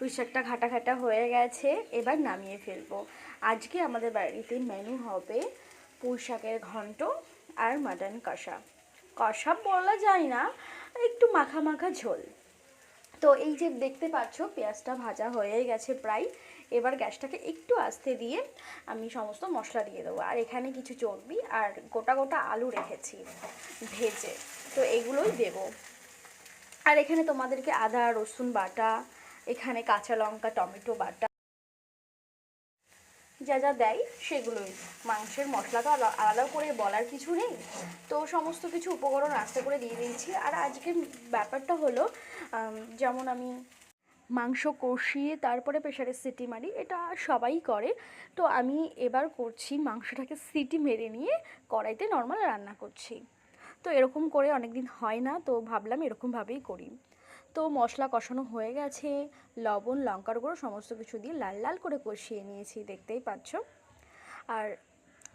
পুঁই শাকটা ঘাটা ঘাটা হয়ে গেছে, এবার নামিয়ে ফেলব। আজকে আমাদের বাড়িতে মেনু হবে পুঁই শাকের ঘন্ট আর মাটন কষা। কষা বলা যায় না, একটু মাখা মাখা ঝোল। তো এই যে দেখতে পাচ্ছ, পেঁয়াজটা ভাজা হয়ে গেছে প্রায়। এবার গ্যাসটাকে একটু আস্তে দিয়ে আমি সমস্ত মশলা দিয়ে দেবো। আর এখানে কিছু চর্বি আর গোটা গোটা আলু রেখেছি ভেজে। তো এগুলোই দেবো। আর এখানে তোমাদেরকে আদা, রসুন বাটা এখানে কাঁচা লঙ্কা, টমেটো, বাটা, যা যা দেয় সেগুলোই। মাংসের মশলা তো আলা- আলাদা করে বলার কিছু নেই। তো সমস্ত কিছু উপকরণ আস্তে করে দিয়ে দিয়েছি। আর আজকের ব্যাপারটা হলো যেমন আমি মাংস কষিয়ে তারপরে প্রেশারে সিটি মারি, এটা সবাই করে। তো আমি এবার করছি মাংসটাকে সিটি মেরে নিয়ে কড়াইতে নর্মাল রান্না করছি। তো এরকম করে অনেক দিন হয় না, তো ভাবলাম এরকমভাবেই করি। তো মশলা কষানো হয়ে গেছে। লবণ, লঙ্কার গুঁড়ো সমস্ত কিছু দিয়ে লাল লাল করে কষিয়ে নিয়েছি, দেখতেই পাচ্ছ। আর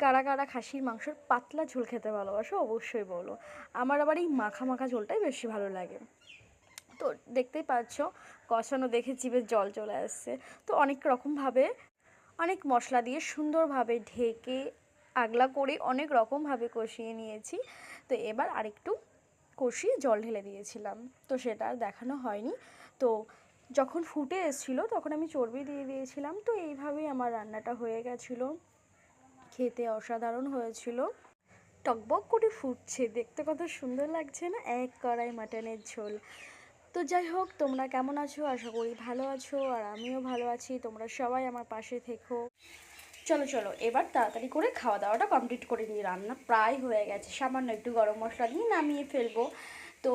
কারা কারা খাসির মাংসের পাতলা ঝোল খেতে ভালোবাসো অবশ্যই বলো। আমার আবার এই মাখা মাখা ঝোলটাই বেশি ভালো লাগে। তো দেখতেই পাচ্ছ, কষানো দেখে জিভে জল চলে আসছে। তো অনেক রকমভাবে, অনেক মশলা দিয়ে সুন্দরভাবে ঢেকে আগলা করে অনেক রকমভাবে কষিয়ে নিয়েছি। তো এবার আরেকটু কষিয়ে জল ঢেলে দিয়েছিলাম। তো সেটা আর দেখানো হয়নি। তো যখন ফুটে এসেছিল তখন আমি চর্বি দিয়ে দিয়েছিলাম। তো এইভাবেই আমার রান্নাটা হয়ে গেছিল। খেতে অসাধারণ হয়েছিল। টকবক করে ফুটছে। দেখতে কত সুন্দর লাগছে না? এক কড়াই মাটনের ঝোল। তো যাই হোক, তোমরা কেমন আছো? আশা করি ভালো আছো। আর আমিও ভালো আছি। তোমরা সবাই আমার পাশে থেকো। চলো চলো, এবার তাড়াতাড়ি করে খাওয়া দাওয়াটা কমপ্লিট করে নিই রান্না প্রায় হয়ে গেছে। সামান্য একটু গরম মশলা দিয়ে নামিয়ে ফেলব। তো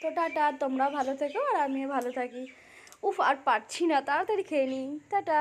তো টাটা তোমরা ভালো থেকো আর আমিও ভালো থাকি। উফ, আর পারছি না, তাড়াতাড়ি খেয়ে নিই। টাটা।